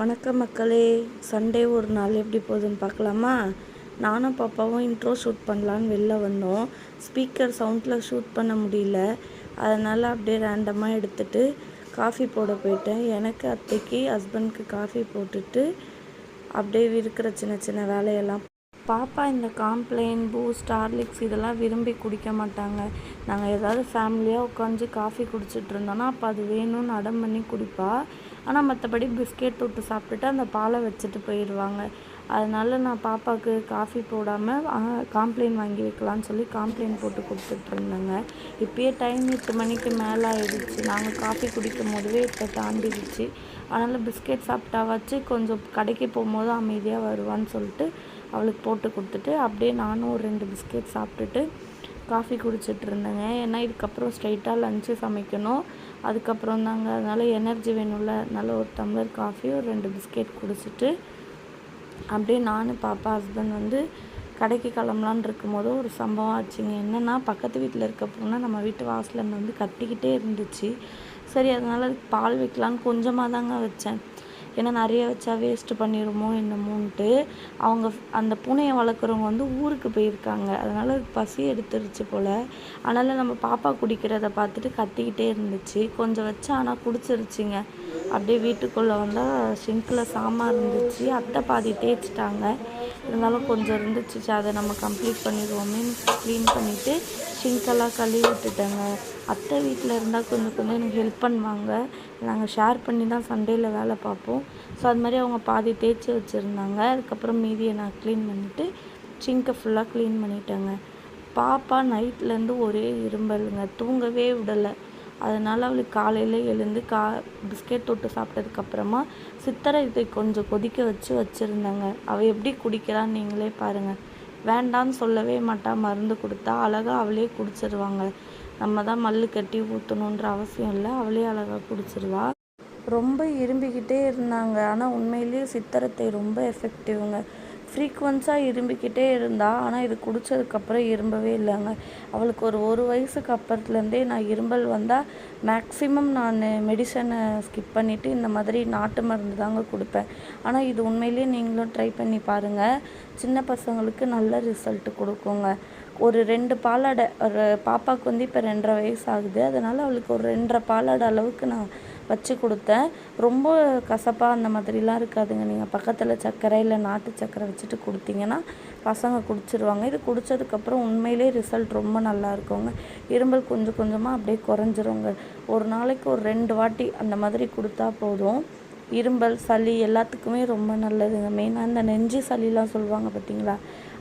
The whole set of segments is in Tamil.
வணக்கம் மக்களே. சண்டே ஒரு நாள் எப்படி போகுதுன்னு பார்க்கலாமா? நானும் பாப்பாவும் இன்ட்ரோ ஷூட் பண்ணலான்னு வெளில வந்தோம். ஸ்பீக்கர் சவுண்டில் ஷூட் பண்ண முடியல. அதனால் அப்படியே ரேண்டமாக எடுத்துட்டு காஃபி போட போயிட்டேன். எனக்கு அத்தைக்கு ஹஸ்பண்ட்க்கு காஃபி போட்டுட்டு அப்படியே இருக்கிற சின்ன சின்ன வேலையெல்லாம். பாப்பா இந்த காம்ப்ளைன் பூஸ்ட் ஹார்லிக்ஸ் இதெல்லாம் விரும்பி குடிக்க மாட்டாங்க. நாங்கள் ஏதாவது ஃபேமிலியாக உட்காந்து காஃபி குடிச்சிட்டு இருந்தோன்னா அப்போ அது வேணும்னு அடம் பண்ணி குடிப்பா. ஆனால் மற்றபடி பிஸ்கெட் தொட்டு சாப்பிட்டுட்டு அந்த பாலை வச்சுட்டு போயிடுவாங்க. அதனால் நான் பாப்பாவுக்கு காஃபி போடாமல் காம்ப்ளைன் வாங்கி வைக்கலான்னு சொல்லி காம்ப்ளைன் போட்டு கொடுத்துட்ருந்தேங்க இப்போயே டைம் எட்டு மணிக்கு மேலே ஆயிடுச்சு. நாங்கள் காஃபி குடிக்கும் போதுவே இப்போ தாண்டிடுச்சு. அதனால் பிஸ்கெட் சாப்பிட்டாவாச்சு கொஞ்சம் கடைக்கு போகும்போது அமைதியாக வருவான்னு சொல்லிட்டு அவளுக்கு போட்டு கொடுத்துட்டு அப்படியே நானும் ஒரு ரெண்டு பிஸ்கெட் சாப்பிட்டுட்டு காஃபி குடிச்சிட்டு இருந்தேங்க. ஏன்னா இதுக்கப்புறம் ஸ்ட்ரைட்டாக லஞ்சு சமைக்கணும். அதுக்கப்புறம் தாங்க அதனால் எனர்ஜி வேணும்ல. அதனால ஒரு டம்ளர் காஃபி ஒரு ரெண்டு பிஸ்கெட் குடிச்சிட்டு அப்படியே நானும் பாப்பா ஹஸ்பண்ட் வந்து கடைக்கு கிளம்பலான் இருக்கும்போது ஒரு சம்பவம் ஆச்சுங்க. என்னென்னா பக்கத்து வீட்டில் இருக்க பொண்ணை நம்ம வீட்டு வாசலில் வந்து கத்திக்கிட்டே இருந்துச்சு. சரி அதனால் பால் வைக்கலான்னு கொஞ்சமாக தாங்க வச்சேன். ஏன்னா நிறைய வச்சா வேஸ்ட்டு பண்ணிடுமோ என்னமோன்ட்டு அவங்க அந்த பூனையை வளர்க்குறவங்க வந்து ஊருக்கு போயிருக்காங்க. அதனால் பசி எடுத்துருச்சு போல். அதனால் நம்ம பாப்பா குடிக்கிறத பார்த்துட்டு கத்திக்கிட்டே இருந்துச்சு. கொஞ்சம் வச்சா ஆனால் குடிச்சிருச்சுங்க. அப்படியே வீட்டுக்குள்ளே வந்தால் சிங்கில் சாமான் இருந்துச்சு. அத்தை பாதி தேய்ச்சிட்டாங்க. இருந்தாலும் கொஞ்சம் இருந்துச்சு அதை நம்ம கம்ப்ளீட் பண்ணிடுவோமே க்ளீன் பண்ணிவிட்டு சிங்கெல்லாம் கழுவி விட்டுட்டேங்க. அத்தை வீட்டில் இருந்தால் கொஞ்சம் கொஞ்சம் எனக்கு ஹெல்ப் பண்ணுவாங்க. நாங்கள் ஷேர் பண்ணி தான் சண்டேயில் வேலை பார்ப்போம். ஸோ அது மாதிரி அவங்க பாதி தேய்ச்சி வச்சுருந்தாங்க. அதுக்கப்புறம் மீதியை நான் க்ளீன் பண்ணிவிட்டு சிங்கை ஃபுல்லாக க்ளீன் பண்ணிட்டேங்க. பாப்பா நைட்லேருந்து ஒரே இரும்பலுங்க. தூங்கவே விடலை. அதனால் அவளுக்கு காலையில் எழுந்து கா பிஸ்கெட் தொட்டு சாப்பிட்டதுக்கப்புறமா சித்தரை இதை கொஞ்சம் கொதிக்க வச்சு வச்சுருந்தேங்க. அவள் எப்படி குடிக்கிறான்னு நீங்களே பாருங்கள் வேண்டான்னு சொல்லவே மாட்டா மருந்து கொடுத்தா அழகாக அவளே குடிச்சிருவாங்க. நம்ம தான் மல்லு கட்டி ஊற்றணுன்ற அவசியம் இல்லை அவளே அழகாக குடிச்சிருவா. ரொம்ப இரும்பிக்கிட்டே இருந்தாங்க. ஆனால் உண்மையிலேயே சித்தரத்தை ரொம்ப எஃபெக்டிவ்ங்க ஃப்ரீக்வன்ஸாக இரும்பிக்கிட்டே இருந்தாள் ஆனால் இது குடித்ததுக்கப்புறம் இரும்பவே இல்லைங்க. அவளுக்கு ஒரு ஒரு வயசுக்கு அப்புறத்துலேருந்தே நான் இரும்பல் வந்தால் மேக்ஸிமம் நான் மெடிசனை ஸ்கிப் பண்ணிவிட்டு இந்த மாதிரி நாட்டு மருந்து தாங்க கொடுப்பேன். ஆனால் இது உண்மையிலேயே நீங்களும் ட்ரை பண்ணி பாருங்கள் சின்ன பசங்களுக்கு நல்ல ரிசல்ட் கொடுக்குங்க. ஒரு ரெண்டு பாலாடை ஒரு பாப்பாவுக்கு வந்து இப்போ ரெண்டரை வயசு ஆகுது. அதனால் அவளுக்கு ஒரு ரெண்டரை பாலாடை அளவுக்கு நான் வச்சு கொடுத்தேன். ரொம்ப கசப்பாக அந்த மாதிரிலாம் இருக்காதுங்க. நீங்கள் பக்கத்தில் சர்க்கரை இல்லை நாட்டு சர்க்கரை வச்சுட்டு கொடுத்தீங்கன்னா பசங்க குடிச்சிருவாங்க. இது குடித்ததுக்கப்புறம் உண்மையிலே ரிசல்ட் ரொம்ப நல்லா இருக்குங்க. இரும்பல் கொஞ்சம் கொஞ்சமாக அப்படியே குறைஞ்சிருங்க. ஒரு நாளைக்கு ஒரு ரெண்டு வாட்டி அந்த மாதிரி கொடுத்தா போதும். இரும்பல் சளி எல்லாத்துக்குமே ரொம்ப நல்லதுங்க. மெயினாக இந்த நெஞ்சு சளிலாம் சொல்லுவாங்க பார்த்தீங்களா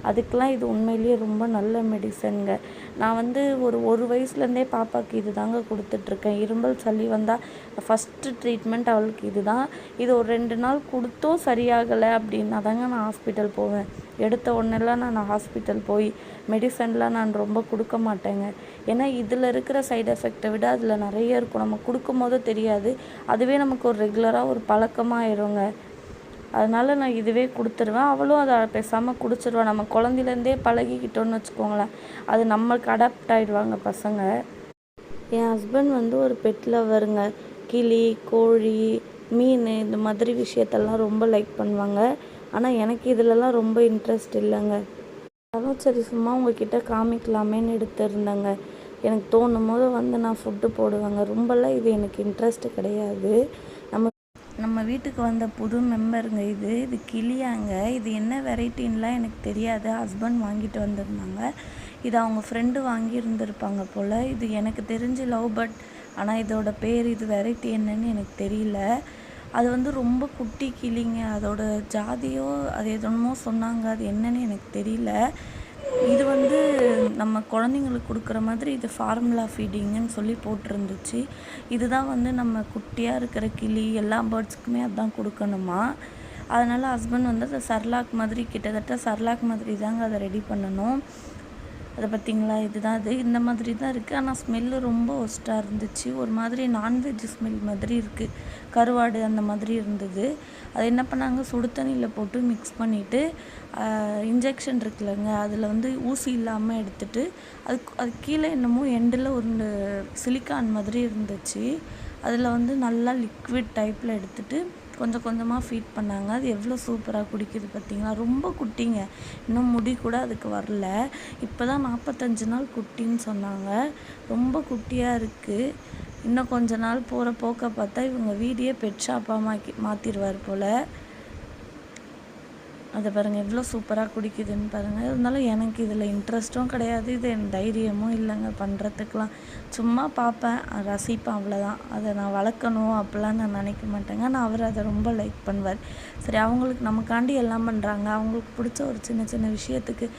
அதுக்கெலாம் இது உண்மையிலேயே ரொம்ப நல்ல மெடிசனுங்க நான் வந்து ஒரு ஒரு வயசுலேருந்தே பாப்பாவுக்கு இது தாங்க கொடுத்துட்ருக்கேன். இரும்பல் சளி வந்தால் ஃபஸ்ட்டு ட்ரீட்மெண்ட் அவளுக்கு இது தான் இது ஒரு ரெண்டு நாள் கொடுத்தும் சரியாகலை அப்படின்னா தாங்க நான் ஹாஸ்பிட்டல் போவேன். எடுத்த உடனெல்லாம் நான் ஹாஸ்பிட்டல் போய் மெடிசன்லாம் நான் ரொம்ப கொடுக்க மாட்டேங்க. ஏன்னா இதில் இருக்கிற சைடு எஃபெக்டை விட அதில் நிறைய இருக்கும். நம்ம கொடுக்கும் போது தெரியாது. அதுவே நமக்கு ஒரு ரெகுலராக ஒரு பழக்கமாக ஆயிருங்க அதனால் நான் இதுவே கொடுத்துருவேன். அவளும் அதை பேசாமல் குடிச்சிருவா. நம்ம குழந்தையிலேருந்தே பழகிக்கிட்டோன்னு வச்சுக்கோங்களேன். அது நம்மளுக்கு அடாப்ட் ஆகிடுவாங்க பசங்க. என் ஹஸ்பண்ட் வந்து ஒரு பெட் லவருங்க கிளி கோழி மீன் இந்த மாதிரி விஷயத்தெல்லாம் ரொம்ப லைக் பண்ணுவாங்க. ஆனால் எனக்கு இதிலலாம் ரொம்ப இன்ட்ரெஸ்ட் இல்லைங்க. அதான் சரி சும்மா உங்ககிட்ட காமிக்கலாமேன்னு எடுத்திருந்தேங்க. எனக்கு தோணும் போது வந்து நான் ஃபுட்டு போடுவேங்க. ரொம்பலாம் இது எனக்கு இன்ட்ரெஸ்ட்டு கிடையாது. நம்ம நம்ம வீட்டுக்கு வந்த புது மெம்பருங்க இது இது கிளியாங்க. இது என்ன வெரைட்டின்லாம் எனக்கு தெரியாது. ஹஸ்பண்ட் வாங்கிட்டு வந்திருந்தாங்க. இது அவங்க ஃப்ரெண்டு வாங்கியிருந்திருப்பாங்க போல். இது எனக்கு தெரிஞ்சு லவ் பட் ஆனால் இதோட பேர் இது வெரைட்டி என்னன்னு எனக்கு தெரியல. அது வந்து ரொம்ப குட்டி கிளிங்க. அதோட ஜாதியோ அது எதுமோ சொன்னாங்க. அது என்னன்னு எனக்கு தெரியல. இது வந்து நம்ம குழந்தைங்களுக்கு கொடுக்குற மாதிரி இது ஃபார்முலா ஃபீடிங்குன்னு சொல்லி போட்டிருந்துச்சு. இதுதான் வந்து நம்ம குட்டியாக இருக்கிற கிளி எல்லா பேர்ட்ஸ்க்குமே அதுதான் கொடுக்கணுமா? அதனால் ஹஸ்பண்ட் வந்து அதை சர்லாக் மாதிரி கிட்டத்தட்ட சர்லாக் மாதிரி தாங்க அதை ரெடி பண்ணணும். அதை பார்த்திங்களா? இதுதான் அது. இந்த மாதிரி தான் இருக்குது ஆனால் ஸ்மெல்லு ரொம்ப ஒஸ்ட்டாக இருந்துச்சு. ஒரு மாதிரி நான்வெஜ் ஸ்மெல் மாதிரி இருக்குது கருவாடு அந்த மாதிரி இருந்தது. அது என்ன பண்ணாங்க? சுடு தண்ணியில் போட்டு மிக்ஸ் பண்ணிவிட்டு இன்ஜெக்ஷன் இருக்குல்லங்க. அதில் வந்து ஊசி இல்லாமல் எடுத்துட்டு அதுக்கு அது கீழே என்னமோ எண்டில் ஒரு சிலிக்கான் மாதிரி இருந்துச்சு. அதில் வந்து நல்லா லிக்விட் டைப்பில் எடுத்துகிட்டு கொஞ்சம் கொஞ்சமாக ஃபீட் பண்ணாங்க. அது எவ்வளோ சூப்பராக குடிக்குது பார்த்தீங்களா ரொம்ப குட்டிங்க. இன்னும் முடி கூட அதுக்கு வரல. இப்போ தான் நாற்பத்தஞ்சு நாள் குட்டின்னு சொன்னாங்க. ரொம்ப குட்டியாக இருக்குது இன்னும் கொஞ்ச நாள் போகிற போக்க பார்த்தா இவங்க வீடியே பெட் ஷாப்பாக மாக்கி மாற்றிடுவார் போல். அதை பாருங்கள் எவ்வளோ சூப்பராக குடிக்குதுன்னு பாருங்கள் இருந்தாலும் எனக்கு இதில் இன்ட்ரெஸ்ட்டும் கிடையாது. இது என் தைரியமும் இல்லைங்க பண்ணுறதுக்கெலாம் சும்மா பார்ப்பேன். ரசிப்பேன் அவ்வளோதான் அதை நான் வளர்க்கணும் அப்படிலாம் நான் நினைக்க மாட்டேங்க. நான் அவர் அதை ரொம்ப லைக் பண்ணுவார். சரி அவங்களுக்கு நமக்காண்டி எல்லாம் பண்ணுறாங்க அவங்களுக்கு பிடிச்ச ஒரு சின்ன சின்ன விஷயத்துக்கு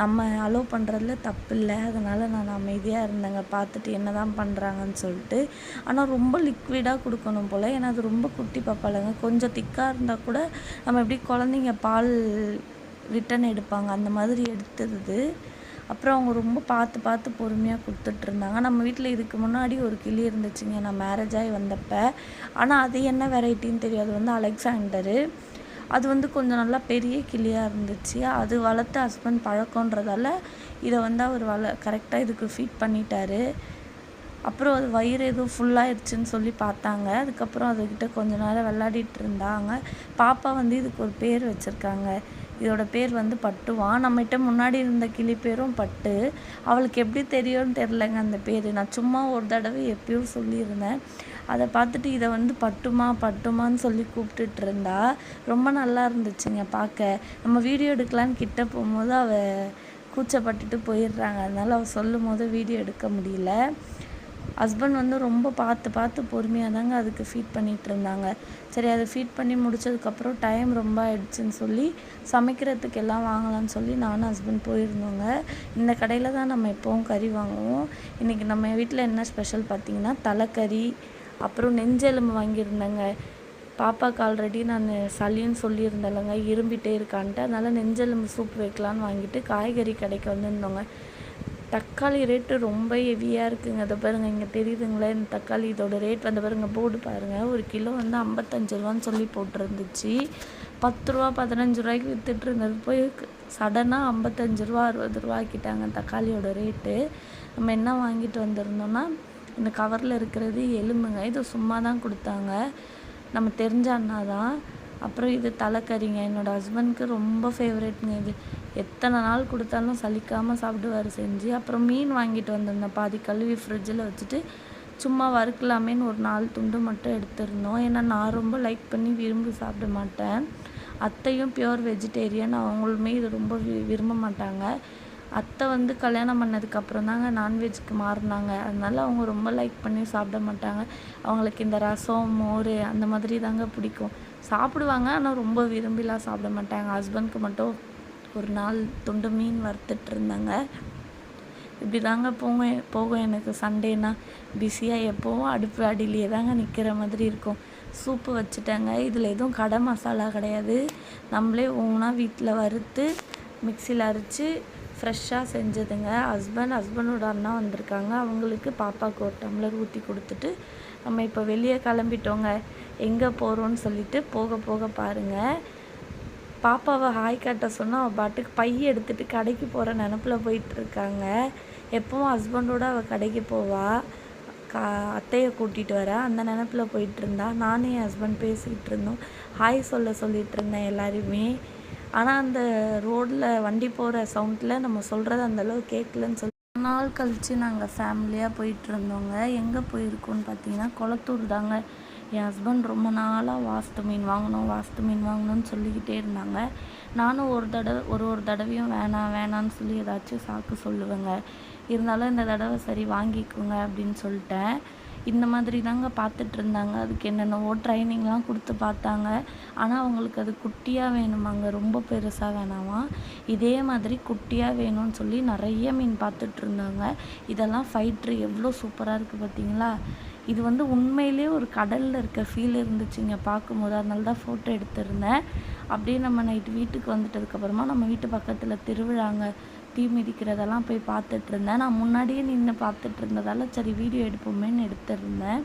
நம்ம அலோவ் பண்ணுறதுல தப்பு இல்லை அதனால் நான் அமைதியாக இருந்தேங்க. பார்த்துட்டு என்ன தான் பண்ணுறாங்கன்னு சொல்லிட்டு. ஆனால் ரொம்ப லிக்விடாக கொடுக்கணும் போல். ஏன்னா அது ரொம்ப குட்டி பாப்பாலங்க கொஞ்சம் திக்காக இருந்தால் கூட நம்ம எப்படி குழந்தைங்க பால் ரிட்டன் எடுப்பாங்க? அந்த மாதிரி எடுத்துருது அப்புறம் அவங்க ரொம்ப பார்த்து பார்த்து பொறுமையாக கொடுத்துட்ருந்தாங்க நம்ம வீட்டில் இதுக்கு முன்னாடி ஒரு கிளி இருந்துச்சுங்க. நான் மேரேஜ் ஆகி வந்தப்போ. ஆனால் அது என்ன வெரைட்டின்னு தெரியாது. வந்து அலெக்சாண்டரு. அது வந்து கொஞ்சம் நல்லா பெரிய கிளியாக இருந்துச்சு. அது வளர்த்து ஹஸ்பண்ட் பழக்கன்றதால இதை வந்து அவர் வள கரெக்டாக இதுக்கு ஃபீட் பண்ணிட்டாரு. அப்புறம் அது வயிறு எதுவும் ஃபுல்லாகிடுச்சின்னு சொல்லி பார்த்தாங்க. அதுக்கப்புறம் அதுக்கிட்ட கொஞ்ச நேரம் விளையாடிட்டு இருந்தாங்க. பாப்பா வந்து இதுக்கு ஒரு பேர் வச்சுருக்காங்க. இதோட பேர் வந்து பட்டுவான் நம்மகிட்ட முன்னாடி இருந்த கிளி பேரும் பட்டு. அவளுக்கு எப்படி தெரியும்னு தெரிலங்க அந்த பேர். நான் சும்மா ஒரு தடவை எப்பயும் சொல்லியிருந்தேன். அதை பார்த்துட்டு இதை வந்து பட்டுமா பட்டுமான்னு சொல்லி கூப்பிட்டுட்டு இருந்தா. ரொம்ப நல்லா இருந்துச்சுங்க பார்க்க. நம்ம வீடியோ எடுக்கலான்னு கிட்ட போகும்போது அவள் கூச்சப்பட்டுட்டு போயிடுறாங்க. அதனால் அவள் சொல்லும் போது வீடியோ எடுக்க முடியல. ஹஸ்பண்ட் வந்து ரொம்ப பார்த்து பார்த்து பொறுமையாக தாங்க அதுக்கு ஃபீட் பண்ணிகிட்டு இருந்தாங்க. சரி அதை ஃபீட் பண்ணி முடிச்சதுக்கப்புறம் டைம் ரொம்ப ஆயிடுச்சுன்னு சொல்லி சமைக்கிறதுக்கு எல்லாம் வாங்கலாம்னு சொல்லி நானும் ஹஸ்பண்ட் போயிருந்தோங்க. இந்த கடையில் தான் நம்ம எப்போவும் கறி வாங்குவோம். இன்றைக்கி நம்ம வீட்டில் என்ன ஸ்பெஷல் பார்த்திங்கன்னா தலைக்கறி அப்புறம் நெஞ்செலும்பு வாங்கியிருந்தேங்க. பாப்பாவுக்கு ஆல்ரெடி நான் சளின்னு சொல்லியிருந்தேன்லங்க. இரும்பிட்டே இருக்கான்ட்டு. அதனால் நெஞ்செலும்பு சூப் வைக்கலான்னு வாங்கிட்டு காய்கறி கடைக்கு வந்திருந்தோங்க. தக்காளி ரேட்டு ரொம்ப ஹெவியாக இருக்குங்க. அதை பாருங்கள் இங்கே தெரியுதுங்களே இந்த தக்காளி இதோட ரேட் வந்து பாருங்கள் போர்டு பாருங்கள் ஒரு கிலோ வந்து ஐம்பத்தஞ்சு ரூபான்னு சொல்லி போட்டிருந்துச்சு. பத்து ரூபா பதினஞ்சு ரூபாய்க்கு விற்றுட்டு இருந்தது. போய் சடனாக ஐம்பத்தஞ்சு ரூபா அறுபது ரூபா ஆக்கிட்டாங்க தக்காளியோட ரேட்டு நம்ம என்ன வாங்கிட்டு வந்திருந்தோம்னா இந்த கவரில் இருக்கிறது எலும்புங்க. இது சும்மா தான் கொடுத்தாங்க. நம்ம தெரிஞ்ச அண்ணா தான். அப்புறம் இது தலைக்கறிங்க. என்னோடய ஹஸ்பண்ட்க்கு ரொம்ப ஃபேவரெட்ங்க இது. எத்தனை நாள் கொடுத்தாலும் சலிக்காமல் சாப்பிடுவார் செஞ்சு. அப்புறம் மீன் வாங்கிட்டு வந்திருந்தேன். பாதி கழுவி ஃப்ரிட்ஜில் வச்சுட்டு சும்மா வறுக்கலாமேன்னு ஒரு நாலு துண்டு மட்டும் எடுத்திருந்தோம். ஏன்னா நான் ரொம்ப லைக் பண்ணி விரும்பி சாப்பிட மாட்டேன். அத்தையும் பியோர் வெஜிடேரியன் அவங்களுமே இது ரொம்ப விரும்ப மாட்டாங்க. அத்தை வந்து கல்யாணம் பண்ணதுக்கப்புறம் தாங்க நான்வெஜ்க்கு மாறினாங்க. அதனால அவங்க ரொம்ப லைக் பண்ணி சாப்பிட மாட்டாங்க. அவங்களுக்கு இந்த ரசம் மோர் அந்த மாதிரி தாங்க பிடிக்கும். சாப்பிடுவாங்க ஆனால் ரொம்ப விரும்பிலாம் சாப்பிட மாட்டாங்க. ஹஸ்பண்ட்க்கு மட்டும் ஒரு நாள் துண்டு மீன் வறுத்துட்டு இருந்தாங்க. இப்படி தாங்க போகும். போகும் எனக்கு சண்டேனா? பிஸியாக எப்போவும் அடுப்பு அடியிலேயே தாங்க நிற்கிற மாதிரி இருக்கும். சூப்பு வச்சுட்டாங்க. இதில் எதுவும் கடை மசாலா கிடையாது. நம்மளே ஓனாக வீட்டில் வறுத்து மிக்சியில் அரைச்சி ஃப்ரெஷ்ஷாக செஞ்சதுங்க. ஹஸ்பண்ட் ஹஸ்பண்டோட அண்ணா வந்திருக்காங்க. அவங்களுக்கு பாப்பாவுக்கு ஒரு டம்ளர் ஊற்றி கொடுத்துட்டு நம்ம இப்போ வெளியே கிளம்பிட்டோங்க. எங்கே போகிறோன்னு சொல்லிட்டு போக போக பாருங்கள் பாப்பாவை ஹாய் காட்ட சொன்னால் அவள் பாட்டுக்கு பைய எடுத்துகிட்டு கடைக்கு போகிற நினப்பில் போயிட்டுருக்காங்க எப்பவும் ஹஸ்பண்டோடு அவள் கடைக்கு போவாள் கா அத்தையை கூட்டிகிட்டு வர. அந்த நினப்பில் போயிட்டு இருந்தா நானும் என் ஹஸ்பண்ட் பேசிக்கிட்டு இருந்தோம் ஹாய் சொல்ல சொல்லிகிட்டு இருந்தேன் எல்லாருமே ஆனால் அந்த ரோட்டில் வண்டி போகிற சவுண்டில் நம்ம சொல்கிறது அந்தளவு கேட்கலன்னு சொல்லி நாள் கழித்து நாங்கள் ஃபேமிலியாக போயிட்டு இருந்தோங்க எங்கே போயிருக்கோன்னு பார்த்தீங்கன்னா குளத்தூர் தாங்க. என் ஹஸ்பண்ட் ரொம்ப நாளாக வாஸ்து மீன் வாங்கணும் வாஸ்து மீன் வாங்கணும்னு சொல்லிக்கிட்டே இருந்தாங்க. நானும் ஒரு தடவை ஒரு ஒரு தடவையும் வேணாம் வேணான்னு சொல்லி ஏதாச்சும் சாக்கு சொல்லுவேங்க. இருந்தாலும் இந்த தடவை சரி வாங்கிக்கோங்க அப்படின்னு சொல்லிட்டேன். இந்த மாதிரி தாங்க பார்த்துட்டு இருந்தாங்க. அதுக்கு என்னென்னவோ ட்ரைனிங்லாம் கொடுத்து பார்த்தாங்க. ஆனால் அவங்களுக்கு அது குட்டியாக வேணுமாங்க. ரொம்ப பெருசாக வேணாமா? இதே மாதிரி குட்டியாக வேணும்னு சொல்லி நிறைய மீன் பார்த்துட்டு இருந்தாங்க. இதெல்லாம் ஃபைட்ரு எவ்வளோ சூப்பராக இருக்குது பார்த்தீங்களா? இது வந்து உண்மையிலே ஒரு கடலில் இருக்க ஃபீல் இருந்துச்சுங்க. பார்க்கும்போது அதனால தான் ஃபோட்டோ எடுத்திருந்தேன். அப்படியே நம்ம நைட்டு வீட்டுக்கு வந்துட்டதுக்கப்புறமா நம்ம வீட்டு பக்கத்தில் திருவிழாங்க. தீ மிதிக்கிறதெல்லாம் போய் பார்த்துட்டு இருந்தேன் நான் முன்னாடியே நின்று பார்த்துட்டு இருந்ததால சரி வீடியோ எடுப்போமேன்னு எடுத்துருந்தேன்.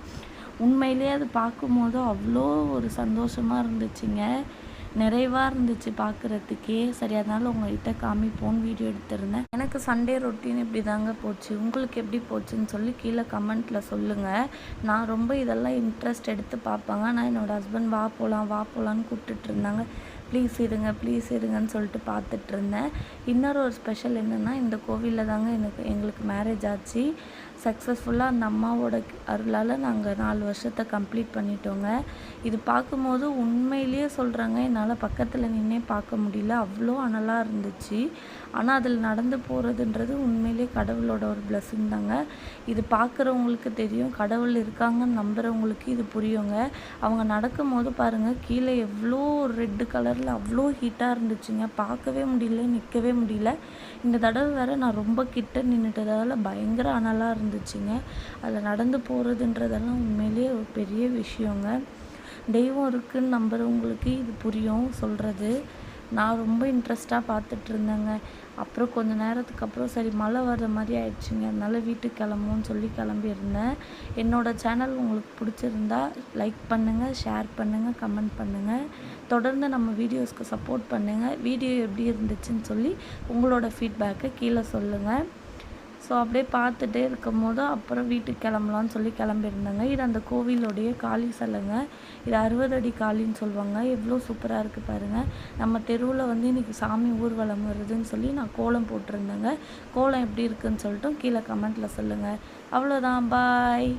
உண்மையிலேயே அது பார்க்கும்போது அவ்வளோ ஒரு சந்தோஷமாக இருந்துச்சுங்க. நிறைவாக இருந்துச்சு பார்க்குறதுக்கே சரி அதனால் உங்கள்கிட்ட காமிப்போன்னு வீடியோ எடுத்திருந்தேன். எனக்கு சண்டே ரொட்டீன் இப்படி தாங்க போச்சு. உங்களுக்கு எப்படி போச்சுன்னு சொல்லி கீழே கமெண்ட்டில் சொல்லுங்கள் நான் ரொம்ப இதெல்லாம் இன்ட்ரெஸ்ட் எடுத்து பார்ப்பாங்க. ஆனால் என்னோடய ஹஸ்பண்ட் வா போகலாம் வா போகலான்னு கூப்பிட்டுட்டு இருந்தாங்க. ப்ளீஸ் இருங்க ப்ளீஸ் இருங்கன்னு சொல்லிட்டு பார்த்துட்டு இருந்தேன். இன்னொரு ஒரு ஸ்பெஷல் என்னென்னா இந்த கோவிலில் தாங்க எனக்கு எங்களுக்கு மேரேஜ் ஆச்சு. சக்ஸஸ்ஃபுல்லாக அந்த அம்மாவோட அருளால் நாங்கள் நாலு வருஷத்தை கம்ப்ளீட் பண்ணிட்டோங்க. இது பார்க்கும்போது உண்மையிலேயே சொல்கிறாங்க என்னால் பக்கத்தில் நின்னே பார்க்க முடியல. அவ்வளோ அனலாக இருந்துச்சு. ஆனால் அதில் நடந்து போகிறதுன்றது உண்மையிலேயே கடவுளோட ஒரு பிளஸ்ஸிங் தாங்க. இது பார்க்குறவங்களுக்கு தெரியும். கடவுள் இருக்காங்கன்னு நம்புகிறவங்களுக்கு இது புரியுங்க. அவங்க நடக்கும்போது பாருங்கள் கீழே எவ்வளோ ரெட்டு கலரில் அவ்வளோ ஹீட்டாக இருந்துச்சுங்க. பார்க்கவே முடியல நிற்கவே முடியல. இந்த தடவை வேற நான் ரொம்ப கிட்ட நின்றுட்டதால் பயங்கர அனலாக இருந்துச்சுங்க. அதில் நடந்து போகிறதுன்றதெல்லாம் உண்மையிலேயே ஒரு பெரிய விஷயங்க. தெய்வம் இருக்குன்னு நம்புகிறவங்களுக்கு இது புரியும் சொல்கிறது நான் ரொம்ப இன்ட்ரெஸ்ட்டாக பார்த்துட்டு இருந்தேங்க. அப்புறம் கொஞ்ச நேரத்துக்கு அப்புறம் சரி மழை வர்ற மாதிரி ஆயிடுச்சுங்க. அதனால் வீட்டுக்கு கிளம்புன்னு சொல்லி கிளம்பியிருந்தேன். என்னோடய சேனல் உங்களுக்கு பிடிச்சிருந்தா லைக் பண்ணுங்கள் ஷேர் பண்ணுங்கள் கமெண்ட் பண்ணுங்கள் தொடர்ந்து நம்ம வீடியோஸ்க்கு சப்போர்ட் பண்ணுங்கள் வீடியோ எப்படி இருந்துச்சுன்னு சொல்லி உங்களோட ஃபீட்பேக்கை கீழே சொல்லுங்கள் ஸோ அப்படியே பார்த்துட்டே இருக்கும் போது அப்புறம் வீட்டுக்கு கிளம்பலான்னு சொல்லி கிளம்பியிருந்தாங்க. இது அந்த கோவிலுடைய காளி சிலைங்க. இது அறுபது அடி காளின்னு சொல்லுவாங்க. எவ்வளோ சூப்பராக இருக்குது பாருங்கள் நம்ம தெருவில் வந்து இன்றைக்கி சாமி ஊர்வலம் வருதுன்னு சொல்லி நான் கோலம் போட்டிருந்தேங்க. கோலம் எப்படி இருக்குதுன்னு சொல்லிட்டு கீழே கமெண்ட்டில் சொல்லுங்கள் அவ்வளோதான். பாய்